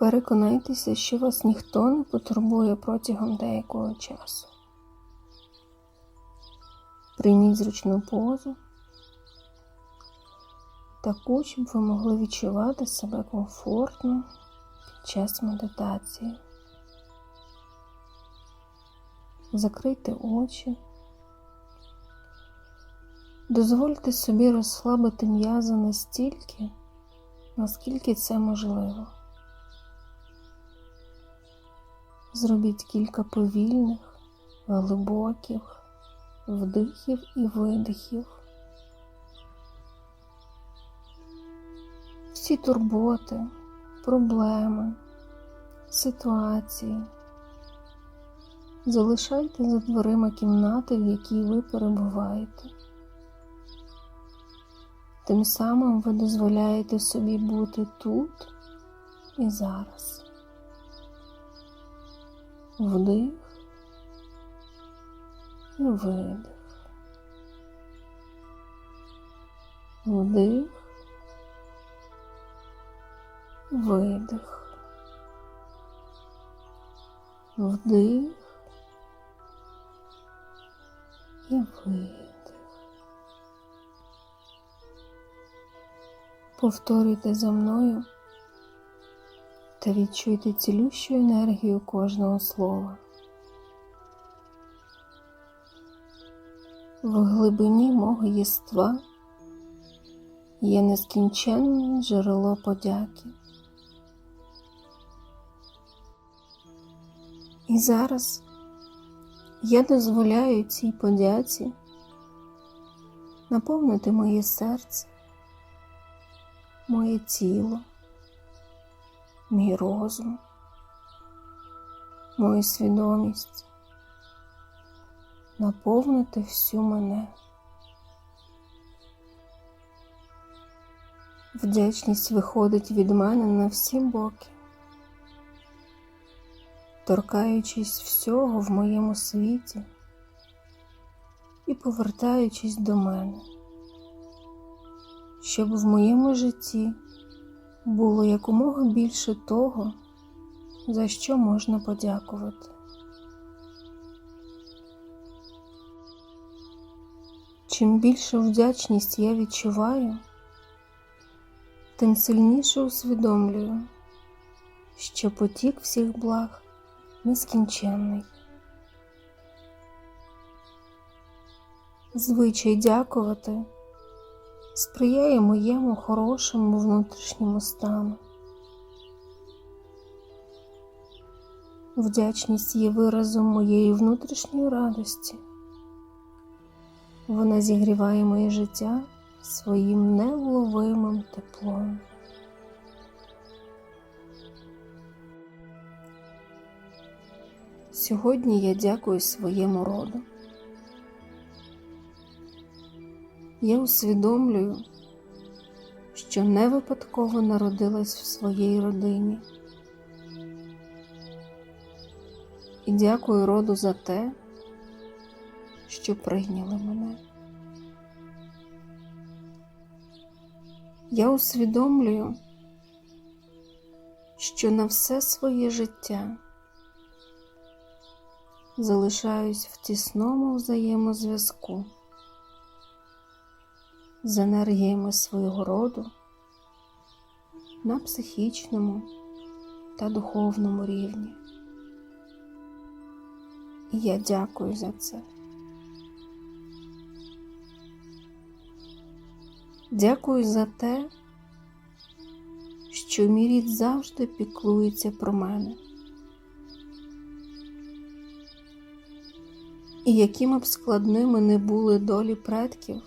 Переконайтеся, що вас ніхто не потурбує протягом деякого часу. Прийміть зручну позу, таку, щоб ви могли відчувати себе комфортно під час медитації. Закрийте очі. Дозвольте собі розслабити м'язи настільки, наскільки це можливо. Зробіть кілька повільних, глибоких вдихів і видихів. Всі турботи, проблеми, ситуації залишайте за дверима кімнати, в якій ви перебуваєте. Тим самим ви дозволяєте собі бути тут і зараз. Вдих і видих. Вдих, видих. Вдих і видих. Повторюйте за мною та відчуйте цілющу енергію кожного слова. В глибині мого єства є нескінченне джерело подяки. І зараз я дозволяю цій подяці наповнити моє серце, моє тіло, мій розум, мою свідомість, наповнити всю мене. Вдячність виходить від мене на всі боки, торкаючись всього в моєму світі і повертаючись до мене, щоб в моєму житті було якомога більше того, за що можна подякувати. Чим більше вдячність я відчуваю, тим сильніше усвідомлюю, що потік всіх благ нескінченний. Звичай дякувати сприяє моєму хорошому внутрішньому стану. Вдячність є виразом моєї внутрішньої радості. Вона зігріває моє життя своїм невловимим теплом. Сьогодні я дякую своєму роду. Я усвідомлюю, що не випадково народилась в своїй родині. І дякую роду за те, що прийняли мене. Я усвідомлюю, що на все своє життя залишаюсь в тісному взаємозв'язку з енергіями свого роду на психічному та духовному рівні. І я дякую за це. Дякую за те, що мій рід завжди піклується про мене. І якими б складними не були долі предків,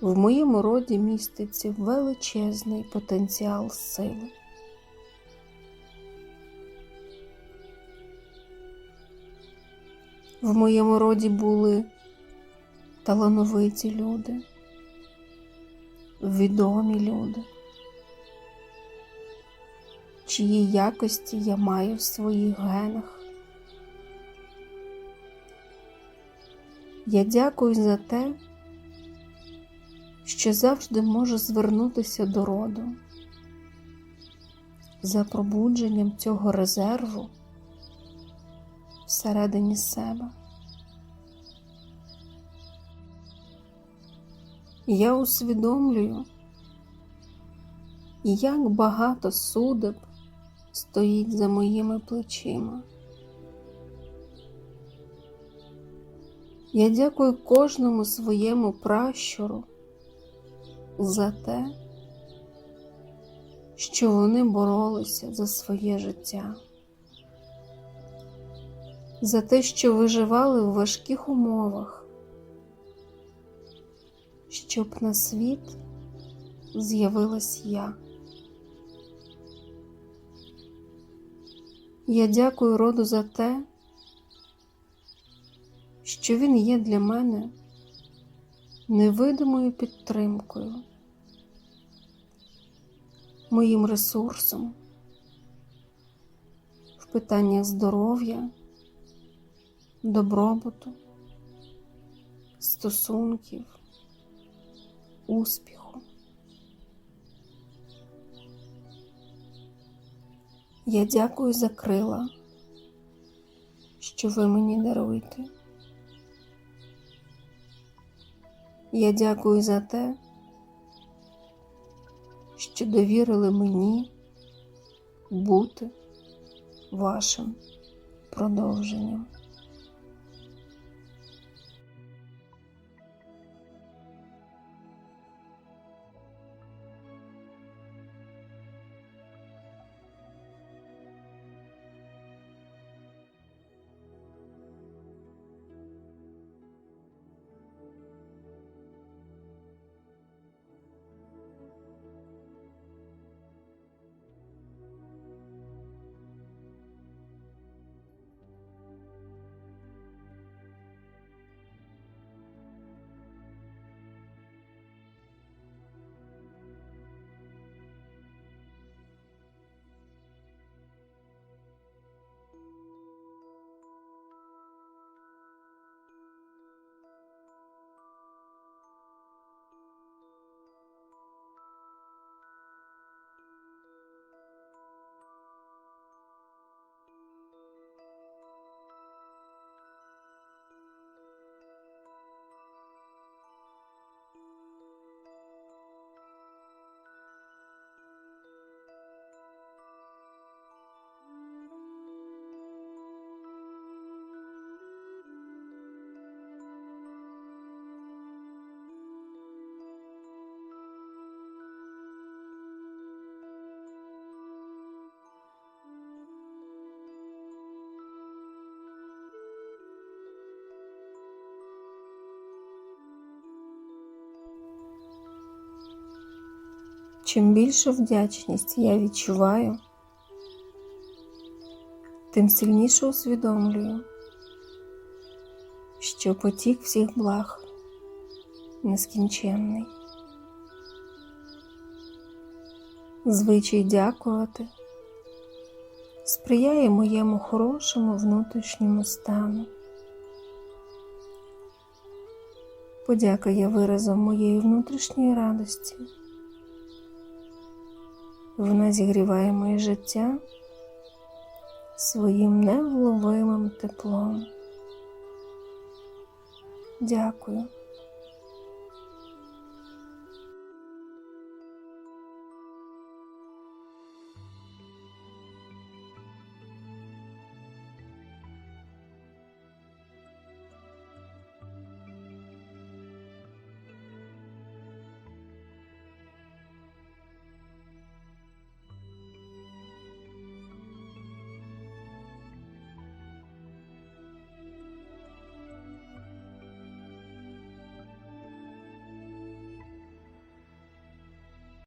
в моєму роді міститься величезний потенціал сили. В моєму роді були талановиті люди, відомі люди, чиї якості я маю в своїх генах. Я дякую за те, що завжди можу звернутися до роду за пробудженням цього резерву всередині себе. Я усвідомлюю, як багато судеб стоїть за моїми плечима. Я дякую кожному своєму пращуру за те, що вони боролися за своє життя, за те, що виживали в важких умовах, щоб на світ з'явилась я. Я дякую роду за те, що він є для мене невидимою підтримкою, моїм ресурсом в питаннях здоров'я, добробуту, стосунків, успіху. Я дякую за крила, що ви мені даруєте. Я дякую за те, що довірили мені бути вашим продовженням. Чим більшу вдячність я відчуваю, тим сильніше усвідомлюю, що потік всіх благ нескінченний. Звичай дякувати сприяє моєму хорошому внутрішньому стану. Подяка є виразом моєї внутрішньої радості. Вона зігріває моє життя своїм невловимим теплом. Дякую.